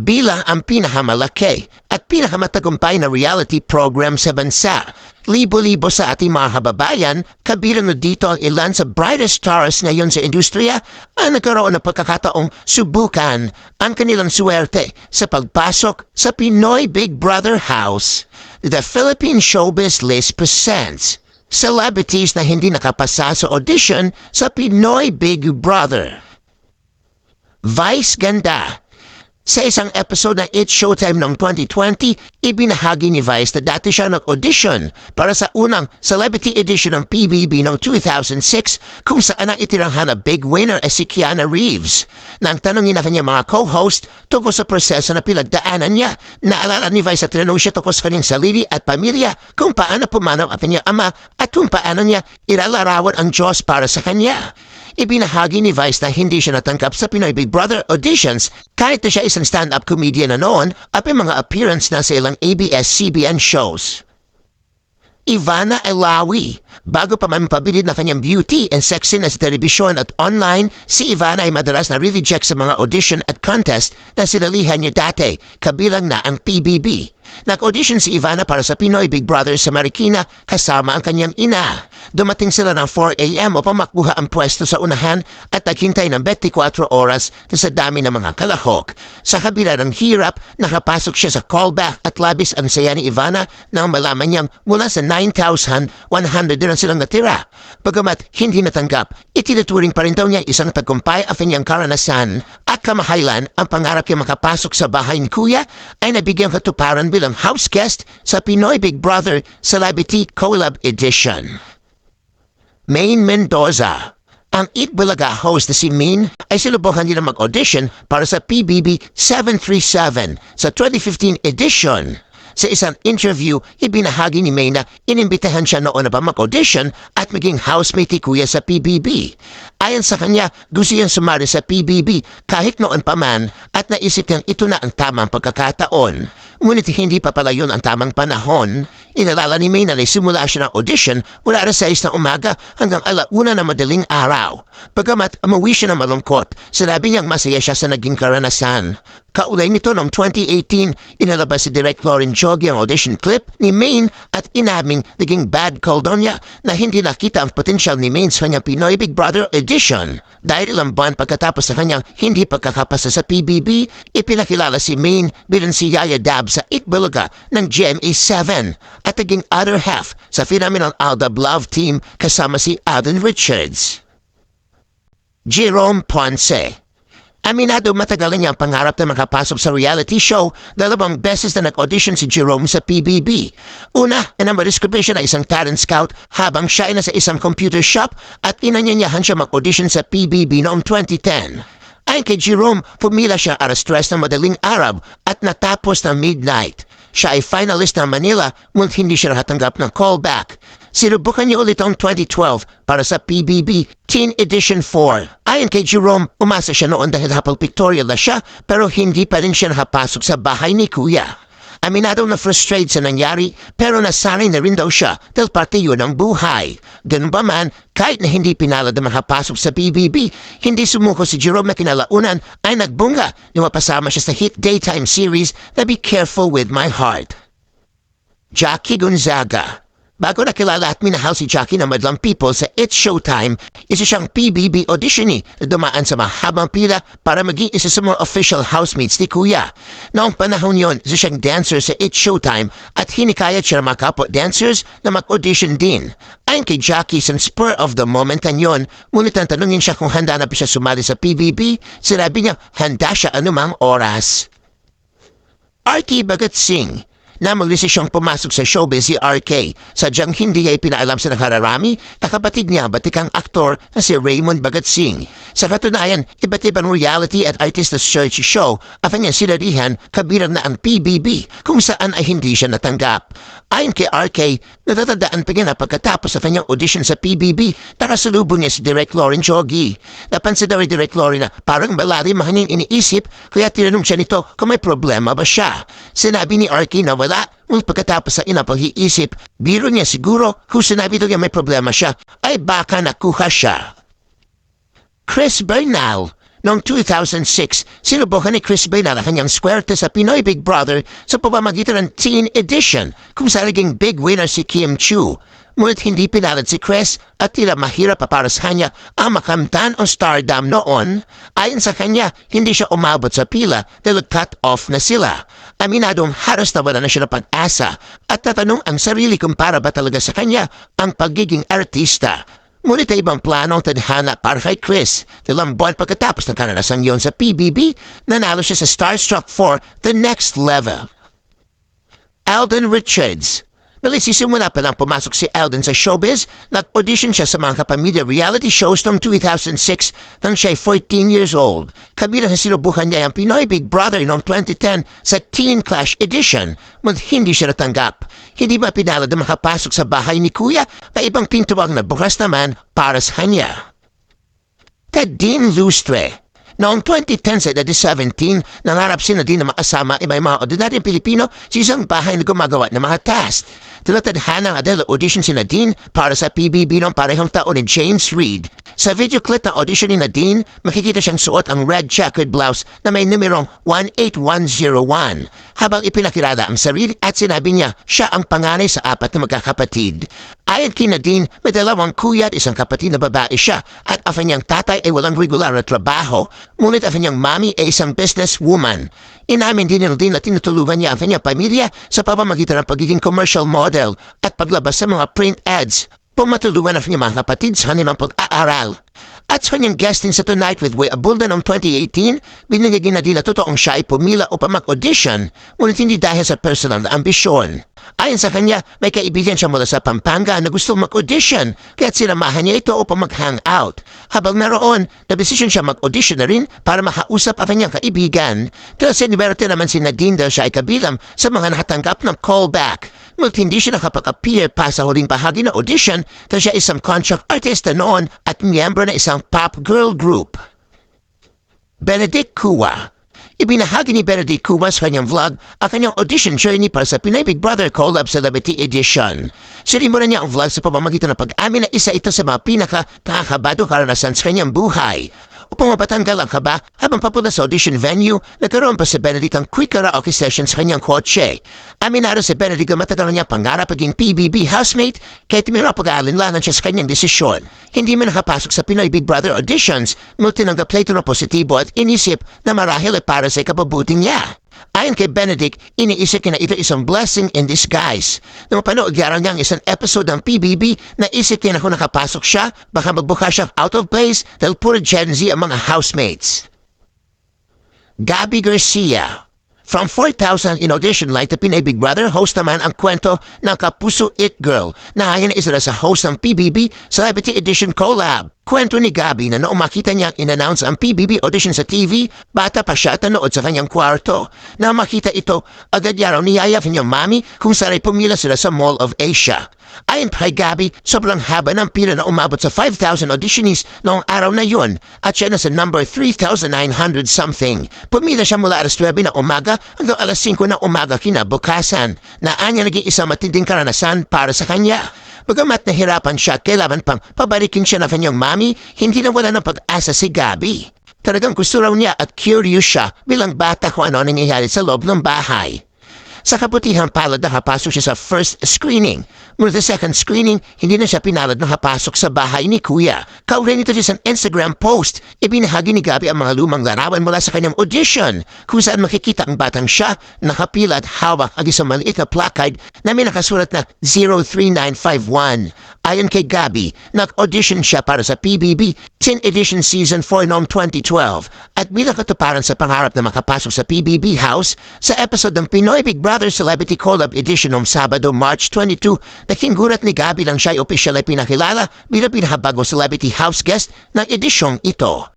bilang ang pinakamalaki at pinakamatagumpay na reality program sa bansa. Libo-libo sa ating mga kababayan, kabilang na dito ang ilan sa brightest stars ngayon sa industriya ang nagkaroon ng pagkakataong subukan ang kanilang swerte sa pagpasok sa Pinoy Big Brother House. The Philippine Showbiz List presents celebrities na hindi nakapasa sa audition sa Pinoy Big Brother. Vice Ganda sa isang episode ng It's Showtime noong 2020, ibinahagi ni Vice na dati siya nag-audition para sa unang celebrity edition ng PBB noong 2006 kung saan ang itiranghan na big winner ay si Keanu Reeves. Nang tanongin na kanyang mga co-host tungkol sa proseso na pinagdaanan niya, naalala ni Vice at tinanong siya tungkol sa kanyang sarili at pamilya kung paano pumanaw ang kanyang ama at kung paano niya ilalarawan ang Diyos para sa kanya. Ibinahagi ni Vice na hindi siya natanggap sa Pinoy Big Brother auditions kahit na siya isang stand-up comedian na noon at may mga appearance na sa ilang ABS-CBN shows. Ivana Elawi. Bago pa man pabilid na kanyang beauty and sexiness sa telebisyon at online, si Ivana ay madalas na re-reject sa mga audition at contest na sinalihan niya dati, kabilang na ang PBB. Nag-audition si Ivana para sa Pinoy Big Brother sa Marikina kasama ang kanyang ina. Dumating sila ng 4 a.m. upang makuha ang pwesto sa unahan at naghintay ng 24 oras sa dami ng mga kalahok. Sa kabila ng hirap, nakapasok siya sa callback at labis ang saya ni Ivana nang malaman niyang mula sa 9,100 din ang silang natira. Bagamat hindi natanggap, itinuturing pa rin daw niya isang tagumpay ang kanyang karanasan at kamahailan ang pangarap niya makapasok sa bahay ni Kuya ay nabigyan katuparan bilang house guest sa Pinoy Big Brother Celebrity Collab Edition. Maine Mendoza. Ang Eat host na si Min ay sinubukan nila mag-audition para sa PBB 737 sa 2015 edition. Sa isang interview, ibinahagi ni May na inimbitahan siya noon na ba mag-audition at maging housemate ni Kuya sa PBB. Ayon sa kanya, gusto niyang sumali sa PBB kahit noon pa man at naisip niyang ito na ang tamang pagkakataon. Ngunit hindi pa pala yun ang tamang panahon. Inalala ni May na nagsimula siya ng audition mula alas 6 ng umaga hanggang alauna na madaling araw. Pagamat umuwi siya na malungkot, sinabi niyang masaya siya sa naging karanasan. Kaulay nito noong 2018, inalabas si Direct Lauren Jogi ang audition clip ni Maine at inaming naging bad call daw niya na hindi nakita ang potensyal ni Maine sa kanyang Pinoy Big Brother edition. Dahil ilang buwan pagkatapos sa kanyang hindi pagkakapasa sa PBB, ipinakilala si Maine bilang si Yaya Dab sa Itbulaga ng GMA7 at naging other half sa phenomenal Aldab Love Team kasama si Alden Richards. Jerome Ponce Aminado matagal niya ang pangarap na makapasok sa reality show dalawang beses na nag-audition si Jerome sa PBB. Una, na madiskubre siya na isang talent scout habang siya ay nasa isang computer shop at inanyanyahan siya mag-audition sa PBB noong 2010. Ayon kay Jerome, pumila siya alas stress ng madaling araw at natapos ng midnight. Siya ay finalist ng Manila ngunit hindi siya nakatanggap ng callback. Sinubukan niya ulit ang 2012 para sa PBB Teen Edition 4. Ayon kay Jerome, umasa siya noon dahil hapal pictorial na siya pero hindi pa rin siya nakapasok sa bahay ni Kuya. Aminado na frustrated sa nangyari pero nasanay na rin daw siya dahil parte yun ang buhay. Ganun ba man, kahit na hindi pinalad na makapasok sa PBB, hindi sumuko si Jerome na kinalaunan ay nagbunga nung mapasama siya sa hit daytime series na Be Careful With My Heart. Jackie Gonzaga Bago nakilala at minahal si Jackie na madlang people sa It's Showtime, isa siyang PBB auditionee na dumaan sa mahabang pila para maging isa sa mga official housemates ni Kuya. Noong panahon yon, isa siyang dancer sa It's Showtime at hinikayat siya ng mga dancers na mag-audition din. Ayon kay Jackie, sa spur of the moment kan yon, ngunit ang tanungin siya kung handa na ba siya sumali sa PBB, sinabi niya handa siya anumang oras. Artie Bagat Singh na magdesisyong pumasok sa showbiz si RK. Sadyang hindi ay pinaalam sa nakararami na kapatid niya batikang aktor na si Raymond Bagat Singh. Sa katunayan, iba't ibang reality at artist search show ang kanyang sinarihan kabilang na ang PBB kung saan ay hindi siya natanggap. Ayon kay RK, natatandaan pa niya na pagkatapos sa kanyang audition sa PBB, nakasalubong niya si Direk Lauren Jogi. Napansin daw ni Direk Lauren na parang malari mahaning iniisip kaya tinanong siya nito kung may problema ba siya. Sinabi ni RK na wala Ngunit pagkatapos sa ina pag-iisip, biro niya siguro kung sinabi daw niya may problema siya, ay baka nakuha siya. Chris Bernal Noong 2006, sinubukan ni Chris Bain ang kanyang swerte sa Pinoy Big Brother sa pamamagitan ng Teen Edition kung saan naging big winner si Kim Chu. Ngunit hindi pinalad si Chris at tila mahirap pa para sa kanya ang makamtan o stardom noon. Ayon sa kanya, hindi siya umabot sa pila dahil cut off na sila. Aminadong halos na wala na siya pag-asa at tatanong ang sarili kung para ba talaga sa kanya ang pagiging artista. Ngunit ay ibang plano ang tadhana para kay Chris. Dalang buwan pagkatapos ng kanalasan yon sa PBB, nanalo siya sa Starstruck 4 The Next Level. Alden Richards Bali sisimula pa lang pumasok si Alden sa showbiz, nag-audition siya sa mga kapamilya reality shows noong 2006 nang siya ay 14 years old. Kabila sa sinubukan niya ang Pinoy Big Brother noong 2010 sa Teen Clash Edition, ngunit hindi siya natanggap. Hindi ba pinalad na makapasok sa bahay ni Kuya, na ibang pinto ang nabukas naman para sa kanya. Ted Dean Lustre Noong 2010 sa edad 17, nangarap si Nadine na makasama ibang mga ordinaryong Pilipino sa isang bahay na gumagawa ng mga task. Tilatadhana nga dahil audition si Nadine para sa PBB noong parehong taon ni James Reid. Sa video clip ng audition ni Nadine, makikita siyang suot ang red checkered blouse na may numerong 18101 habang ipinakilala ang sarili at sinabi niya siya ang panganay sa apat na magkakapatid. Ayon kay Nadine, may dalawang kuya at isang kapatid na babae siya at ang kanyang tatay ay walang regular na trabaho, ngunit ang kanyang mami ay isang businesswoman. Inamin din ni Nadine na tinutulungan niya ang kanyang pamilya sa pamamagitan ng pagiging commercial model at paglabas sa mga print ads. Pumatulungan ang kanyang mga kapatid sa kanilang pag-aaral. At sa kanyang guesting sa Tonight with Way Abulda noong 2018, binigyan na din na totoong siya ay pumila upang mag-audition, ngunit hindi dahil sa personal na ambisyon. Ayon sa kanya, may kaibigan siya mula sa Pampanga na gusto mag-audition, kaya't sinamahan niya ito upang mag-hangout. Habang naroon, nabesisyon siya mag-audition na rin para makausap ang kanyang kaibigan. Pero siniberte naman si Nadine dahil siya ay kabilang sa mga nakatanggap ng callback. Ngunit hindi siya nakapag-appear pa sa huling bahagi ng audition dahil siya isang contract artist na noon at miyembro na isang pop girl group. Benedict Kua Ibinahagi ni Benedict Kua sa kanyang vlog ang kanyang audition journey para sa Pinay Big Brother Collab Celebrity Edition. Sinimula niya ang vlog sa pamamagitan ng pag-amin na isa ito sa mga pinaka-kakabado karanasan sa kanyang buhay. Upang mapatanggal ang kaba habang papunta sa audition venue, nagkaroon pa si Benedict ang quick karaoke session sa kanyang kotse. Aminado si Benedict ang matagal niya pangarap paging PBB housemate kahit mayroon pag-aalinlangan siya sa kanyang desisyon. Hindi man nakapasok sa Pinoy Big Brother auditions, ngunit tinanggap ito na positibo at inisip na marahil ay para sa ikapabuti niya. Ayon kay Benedict, iniisip niya na ito isang blessing in disguise. Nung mapanood niya niya ang isang episode ng PBB, naisip niya na kung nakapasok siya, baka magbuka siya out of place dahil puro Gen Z ang mga housemates. Gabby Garcia From 4,000 in audition like the Pinay Big Brother, host naman ang kwento ng Kapuso It Girl na ayon isa na sa host ng PBB Celebrity Edition Collab. Kwento ni Gabi na noong makita niyang in-announce ang PBB audition sa TV, bata pa siya at nanood sa kanyang kwarto. Na makita ito, agad niya raw niyaya ang kanyang mami kung saan ay pumila sila sa Mall of Asia. Ayon kay Gabi, sobrang haba ng pila na umabot sa 5,000 auditionees noong araw na yun at siya na sa number 3,900 something. Pumila siya mula alas 9 na umaga hanggang alas 5 na umaga kinabukasan na anya naging isang matinding karanasan para sa kanya. Bagamat nahirapan siya at kailangan pang pabalikin siya na kanyang mami, hindi na wala ng pag-asa si Gabi. Talagang gusto raw niya at curious siya bilang bata kung ano nangyayari sa loob ng bahay. Sa kabutihang palad nakapasok siya sa first screening. Ngunit sa second screening, hindi na siya pinalad nakapasok sa bahay ni Kuya. Kaulan nito siya sa Instagram post. Ibinahagi ni Gabi ang mga lumang larawan mula sa kanyang audition kung saan makikita ang batang siya nakapila at hawak ang isang maliit na placard na may nakasulat na 03951. Ayon kay Gabi, nag-audition siya para sa PBB 10 Edition Season 4 noong 2012 at bilang katuparan sa pangarap na makapasok sa PBB House sa episode ng Pinoy Big Brother Celebrity Collab Edition noong Sabado, March 22, naging gurat ni Gabi lang siya ay opisyal ay pinakilala bilang pinakabagong celebrity house guest ng edisyong ito.